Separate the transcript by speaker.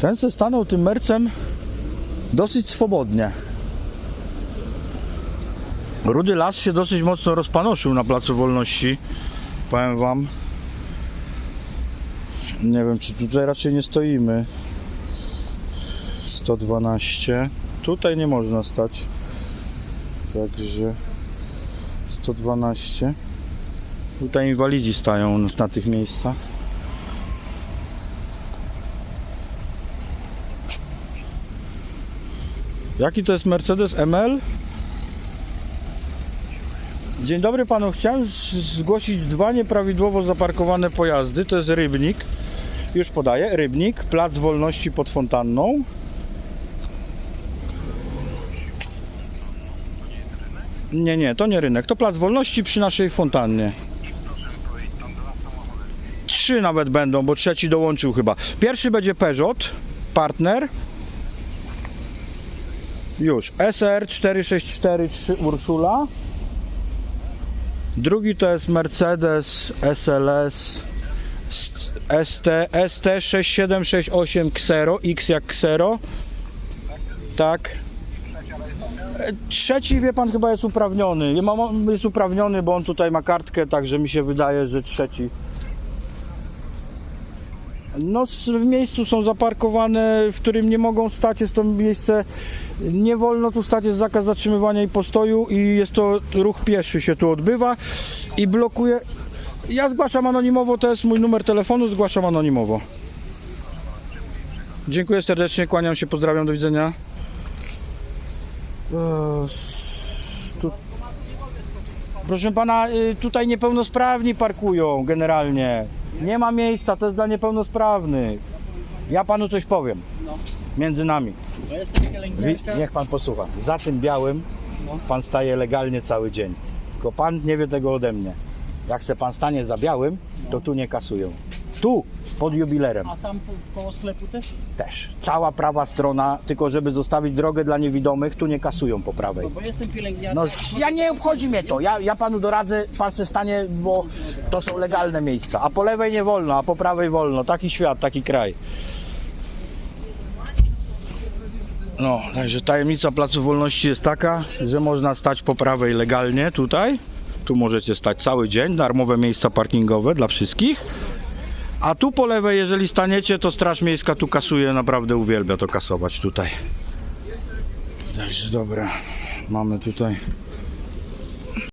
Speaker 1: Ten se stanął tym mercem dosyć swobodnie. Rudy Las się dosyć mocno rozpanoszył na Placu Wolności. Powiem wam. Nie wiem, czy tutaj raczej nie stoimy. 112. Tutaj nie można stać. Także 112. Tutaj inwalidzi stają na tych miejscach. Jaki to jest Mercedes ML? Dzień dobry panu. Chciałem zgłosić dwa nieprawidłowo zaparkowane pojazdy. To jest Rybnik. Już podaję. Rybnik, Plac Wolności pod Fontanną. Nie, nie, to nie rynek. To Plac Wolności przy naszej fontannie. Trzy nawet będą, bo trzeci dołączył chyba. Pierwszy będzie Peugeot, partner. Już. SR 4643 Urszula. Drugi to jest Mercedes SLS ST, ST6768 Xero, X jak Xero. Tak. Trzeci, wie pan, chyba jest uprawniony. Jest uprawniony, bo on tutaj ma kartkę, także mi się wydaje, że trzeci. No, w miejscu są zaparkowane, w którym nie mogą stać. Jest to miejsce, nie wolno tu stać, jest zakaz zatrzymywania i postoju i jest to ruch pieszy się tu odbywa i blokuje. Ja zgłaszam anonimowo, to jest mój numer telefonu, zgłaszam anonimowo. Dziękuję serdecznie, kłaniam się, pozdrawiam, do widzenia. Tu... Proszę pana, y, tutaj niepełnosprawni parkują generalnie. Nie ma miejsca, to jest dla niepełnosprawnych. Ja panu coś powiem. Między nami.
Speaker 2: Bo jestem
Speaker 1: Wi-
Speaker 2: pielęgniarka.
Speaker 1: Niech pan posłucha. Za tym białym
Speaker 2: No.
Speaker 1: pan staje legalnie cały dzień. Tylko pan nie wie tego ode mnie. Jak se pan stanie za białym, to tu nie kasują. Tu, pod jubilerem
Speaker 2: A tam po- koło sklepu też?
Speaker 1: też. Cała prawa strona, tylko żeby zostawić drogę dla niewidomych, tu nie kasują po prawej.
Speaker 2: No bo jestem pielęgniarką.
Speaker 1: No ja nie obchodzi mnie to. Ja, ja panu doradzę, pan se stanie, bo to są legalne miejsca. A po lewej nie wolno, a po prawej wolno. Taki świat, taki kraj. No, także tajemnica Placu Wolności jest taka, że można stać po prawej legalnie tutaj. Tu możecie stać cały dzień, darmowe miejsca parkingowe dla wszystkich. A tu po lewej, jeżeli staniecie, to Straż Miejska tu kasuje, naprawdę uwielbia to kasować tutaj. Także dobra, mamy tutaj